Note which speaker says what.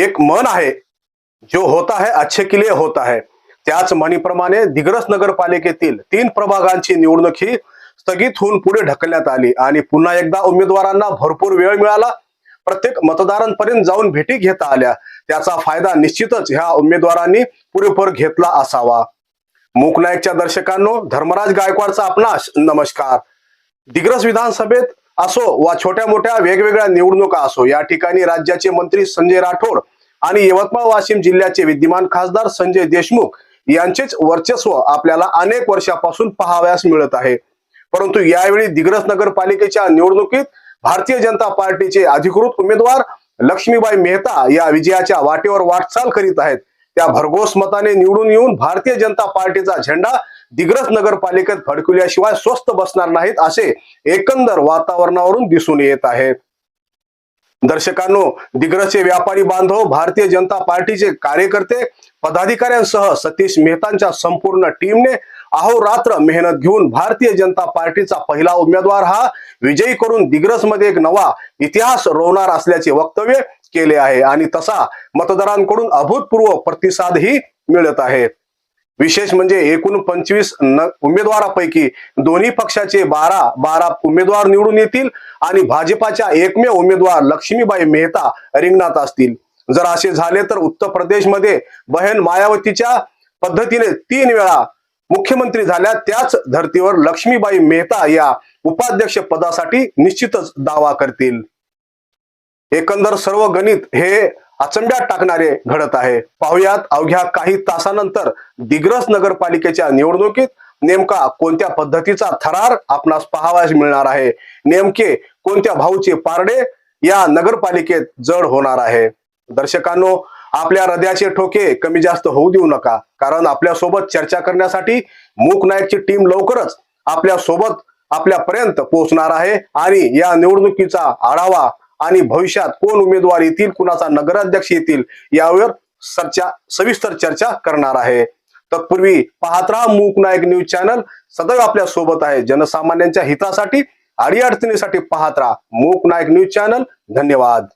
Speaker 1: एक मन आहे जो होता है अच्छे के लिए होता है. त्याच म्हणीप्रमाणे दिग्रस नगरपालिकेतील तीन प्रभागांची निवडणूक ही स्थगित होऊन पुढे ढकलण्यात आली आणि पुन्हा एकदा उमेदवारांना भरपूर वेळ मिळाला. प्रत्येक मतदारांपर्यंत जाऊन भेटी घेता आल्या. त्याचा फायदा निश्चितच ह्या उमेदवारांनी पुरेपूर घेतला असावा. मूकनायकच्या दर्शकांनो धर्मराज गायकवाडचा आपणास नमस्कार. दिग्रस विधानसभेत असो वा छोट्या मोठ्या वेगवेगळ्या निवडणुका असो या ठिकाणी राज्याचे मंत्री संजय राठोड आणि यवतमाळ वाशिम जिल्ह्याचे विद्यमान खासदार संजय देशमुख यांचेच वर्चस्व आपल्याला अनेक वर्षापासून पहावयास मिळत आहे. परंतु यावेळी दिग्रस नगरपालिकेच्या निवडणुकीत भारतीय जनता पार्टीचे अधिकृत उमेदवार लक्ष्मीबाई मेहता या विजयाच्या वाटेवर वाटचाल करीत आहेत. त्या भरघोस मताने निवडून येऊन भारतीय जनता पार्टीचा झेंडा दिग्रस नगरपालिकेत फडकवल्याशिवाय स्वस्त बसणार नाहीत असे एकंदर वातावरणावरून दिसून येत आहे. दर्शकांनो दिग्रसचे व्यापारी बांधव भारतीय जनता पार्टीचे कार्यकर्ते पदाधिकाऱ्यांसह सतीश मेहतांच्या संपूर्ण टीमने अहोरात्र मेहनत घेऊन भारतीय जनता पार्टीचा पहिला उमेदवार हा विजयी करून दिग्रसमध्ये एक नवा इतिहास रोवणार असल्याचे वक्तव्य केले आहे. आणि तसा मतदारांकडून अभूतपूर्व प्रतिसादही मिळत आहे. विशेष म्हणजे एकूण पंचवीस न उमेदवारापैकी दोन्ही पक्षाचे बारा बारा उमेदवार निवडून येतील आणि भाजपाच्या एकमेव उमेदवार लक्ष्मीबाई मेहता रिंगणात असतील. जर असे झाले तर उत्तर प्रदेशमध्ये बहन मायावतीच्या पद्धतीने तीन वेळा मुख्यमंत्री झाल्या. त्याच धर्तीवर लक्ष्मीबाई मेहता या उपाध्यक्ष पदासाठी निश्चितच दावा करतील. एकंदर सर्व गणित हे अचंब्यात टाकणारे घडत आहे. पाहुयात अवघ्या काही तासानंतर दिग्रस नगरपालिकेच्या निवडणुकीत नेमका कोणत्या पद्धतीचा थरार आपणास पाहावयास मिळणार आहे? नेमके कोणत्या भाऊचे पारडे या नगरपालिकेत जड होणार आहे? दर्शकांनो आपल्या हृदयाचे ठोके कमी जास्त होऊ देऊ नका. कारण आपल्यासोबत चर्चा करण्यासाठी मूक नायकची टीम लवकरच आपल्यासोबत आपल्यापर्यंत पोहोचणार आहे आणि या निवडणुकीचा आढावा आणि भविष्यात कोण उमेदवार येतील कुणाचा नगराध्यक्ष येतील यावर चर्चा सविस्तर चर्चा करणार आहे. तत्पूर्वी पाहत राहा मूक नायक न्यूज चॅनल. सदैव आपल्यासोबत आहे जनसामान्यांच्या हितासाठी अडीअडचणीसाठी पाहत राहा मूक नायक न्यूज चॅनल. धन्यवाद.